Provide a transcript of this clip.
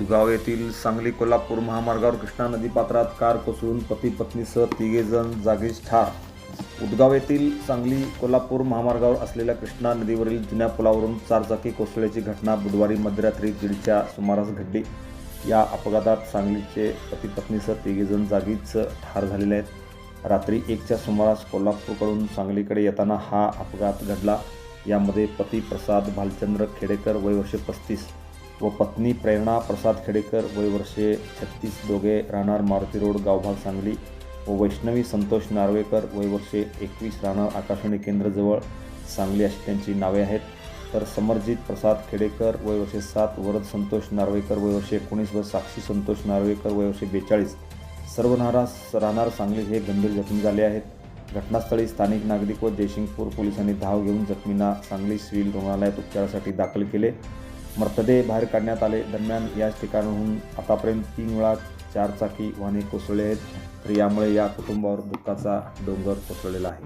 उदगाव येथील सांगली कोल्हापूर महामार्गावर कृष्णा नदी पात्रात कार कोसळून पती पत्नीसह तिघे जण जागीच ठार. उदगाव येथील सांगली कोल्हापूर महामार्गावर असलेल्या कृष्णा नदीवरील जुन्या पुलावरून चारचाकी कोसळल्याची घटना बुधवारी मध्यरात्री दीडच्या सुमारास घडली. या अपघातात सांगलीचे पती पत्नीसह तिघे जण जागीच ठार झालेले आहेत. रात्री एकच्या सुमारास कोल्हापूरकडून सांगलीकडे येताना हा अपघात घडला. यामध्ये पती प्रसाद भालचंद्र खेडेकर वय वर्षे पस्तीस व पत्नी प्रेरणा प्रसाद खेडेकर वय वर्षे छत्तीस दोघे राहणार मारुती रोड गावभाग सांगली व वैष्णवी संतोष नार्वेकर वय वर्षे एकवीस राहणार आकाशवाणी केंद्रजवळ सांगली अशी त्यांची नावे आहेत. तर समरजित प्रसाद खेडेकर वय वर्षे सात वरद संतोष नार्वेकर वय वर्षे एकोणीस व साक्षी संतोष नार्वेकर वय वर्षे बेचाळीस. सर्व नाराज राहणार सांगली हे गंभीर जखमी झाले आहेत. घटनास्थळी स्थानिक नागरिक व जयसिंगपूर पोलिसांनी धाव घेऊन जखमींना सांगली सिव्हिल रुग्णालयात उपचारासाठी दाखल केले. मृतदेह बाहेर काढण्यात आले. दरम्यान याच ठिकाणाहून आतापर्यंत तीन वेळा चारचाकी वाहने कोसळले आहेत. तर यामुळे या कुटुंबावर दुःखाचा डोंगर कोसळलेला आहे.